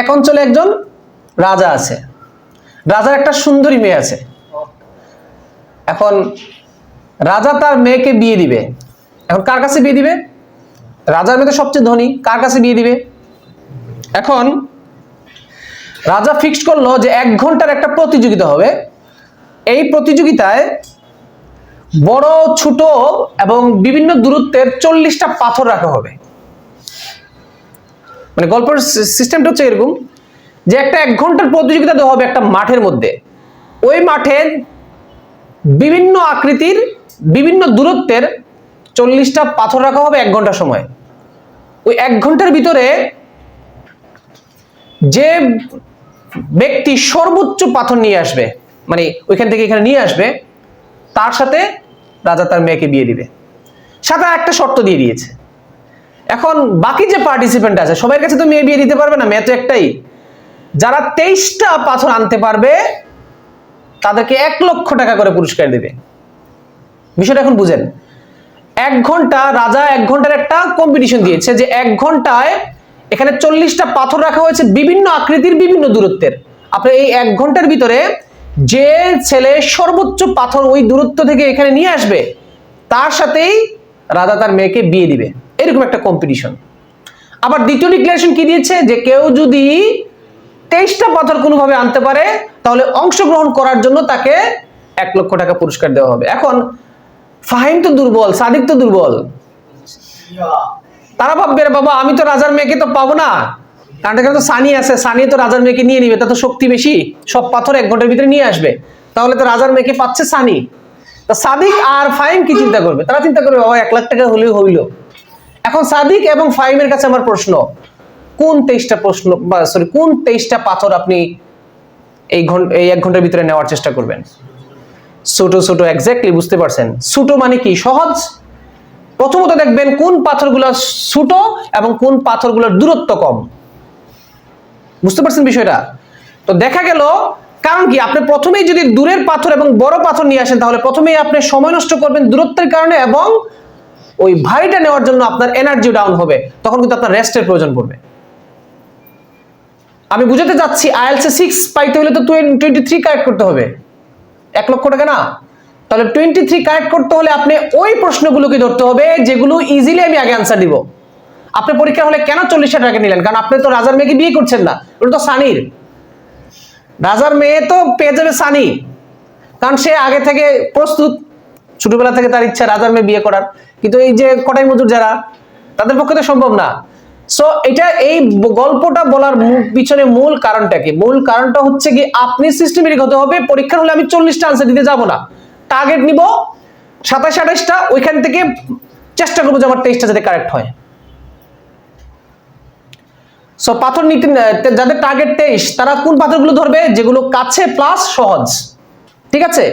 এক অঞ্চলে একজন রাজা আছে। রাজার একটা সুন্দরী মেয়ে আছে। এখন রাজা তার মেয়েকে বিয়ে দিবে। এখন কার কাছে বিয়ে দিবে? রাজার মেয়ে তো সবচেয়ে ধনী, কার কাছে বিয়ে দিবে? এখন রাজা ফিক্সড করল যে এক ঘণ্টার একটা প্রতিযোগিতা হবে। এই প্রতিযোগিতায় বড়, ছোট এবং বিভিন্ন দূরত্বের চল্লিশটা পাথর রাখা হবে। মানে গল্পের সিস্টেমটা হচ্ছে এরকম যে একটা এক ঘণ্টার প্রতিযোগিতা দেওয়া হবে একটা মাঠের মধ্যে। ওই মাঠে বিভিন্ন আকৃতির, বিভিন্ন দূরত্বের চল্লিশটা পাথর রাখা হবে এক ঘণ্টা সময়। ওই এক ঘণ্টার ভিতরে যে ব্যক্তি সর্বোচ্চ পাথর নিয়ে আসবে মানে ওইখান থেকে এখানে নিয়ে আসবে, তার সাথে রাজা তার মেয়েকে বিয়ে দিবে। সাথে একটা শর্ত দিয়ে দিয়েছে। এখন বাকি যে পার্টিসিপেন্ট আছে সবার কাছে তো মেয়ে বিয়ে দিতে পারবে না, মেয়ে তো একটাই। যারা তেইশটা পাথর আনতে পারবে, তাদেরকে এক লক্ষ টাকা করে পুরস্কার দেবে। বিষয়টা এখন বুঝেন। এক ঘণ্টা, রাজা এক ঘণ্টার একটা কম্পিটিশন দিয়েছে যে এক ঘন্টায় এখানে চল্লিশটা পাথর রাখা হয়েছে বিভিন্ন আকৃতির, বিভিন্ন দূরত্বের। আপনি এই এক ঘণ্টার ভিতরে যে ছেলে সর্বোচ্চ পাথর ওই দূরত্ব থেকে এখানে নিয়ে আসবে, তার সাথেই রাজা তার মেয়েকে বিয়ে দিবে। এরকম একটা কম্পিটিশন আবার দ্বিতীয় ডিক্লারেশন কি দিয়েছে? যে কেউ যদি তেইশটা পাথর কোনোভাবে আনতে পারে, তাহলে অংশগ্রহণ করার জন্য তাকে এক লক্ষ টাকা পুরস্কার দেওয়া হবে। এখন, ফাহিম তো দুর্বল, সাদিক তো দুর্বল। তারা ভাববে বাবা, আমি তো রাজার মেয়েকে তো পাবো না। কারণ এখানে তো সানি আছে, সানি তো রাজার মেয়েকে নিয়ে নিবে তা তো শক্তি বেশি। সব পাথর এক ঘণ্টার ভিতরে নিয়ে আসবে। তাহলে তো রাজার মেয়েকে পাচ্ছে সানি। তা সাদিক আর ফাহিম কি চিন্তা করবে? তারা চিন্তা করবে, বাবা, এক লাখ টাকা হলেও হইল। এখন সাদিক এবং ফাহিমের কাছে আমার প্রশ্ন, কোন তেইশটা প্রশ্ন বা সরি কোন তেইশটা পাথর আপনি এই ঘণ্টা এই এক ঘণ্টার ভিতরে নেওয়ার চেষ্টা করবেন? ছোটো ছোটো এক্স্যাক্টলি বুঝতে পারছেন। ছোটো মানে কি? সহজ? প্রথমত দেখবেন কোন পাথরগুলো ছোট এবং কোন পাথরগুলোর দূরত্ব কম। বুঝতে পারছেন বিষয়টা? তো দেখা গেল, কারণ কি? আপনি প্রথমেই যদি দূরের পাথর এবং বড় পাথর নিয়ে আসেন, তাহলে প্রথমেই আপনি সময় নষ্ট করবেন দূরত্বের কারণে এবং ওই ভারীটা নেওয়ার জন্য আপনার এনার্জি ডাউন হবে, তখন কিন্তু আপনার রেস্টের প্রয়োজন পড়বে। আমি বুঝাতে চাচ্ছি আইএলসি সিক্স পাইতে হলে তো টোয়েন্টি থ্রি কারেক্ট করতে হবে। এক লক্ষ টাকা না। তাহলে টোয়েন্টি থ্রি কারেক্ট করতে হলে আপনি ওই প্রশ্নগুলোকে ধরতে হবে, যেগুলো ইজিলি আমি আগে আনসার দিব। আপনি পরীক্ষা হলে কেন চল্লিশ টাকা নিলেন? কারণ আপনি তো রাজার মেয়েকে বিয়ে করছেন না, ওটা তো সানির। রাজার মেয়ে তো পেয়ে যাবে সানি। কারণ সে আগে থেকে প্রস্তুত। ছোটবেলা থেকে তার ইচ্ছা রাজার মেয়ে বিয়ে করার। কিন্তু এই যে কটাই মজুর যারা, তাদের পক্ষে তো সম্ভব না। সো এটা এই গল্পটা বলার পিছনে মূল কারণটা কি? মূল কারণটা হচ্ছে কি, আপনি সিস্টেমেটিক হতে হবে, পরীক্ষার হলে আমি চল্লিশটা আনসার দিতে যাব না। টার্গেট নিব, সাতাশ আঠাশটা, ওইখান থেকে চেষ্টা করব যে আমার তেইশটা যাতে কারেক্ট হয়। সো পাথর নিতে, যাদের টার্গেট তেইশ, তারা কোন পাথরগুলো ধরবে? যেগুলো কাছে প্লাস সহজ। ঠিক আছে?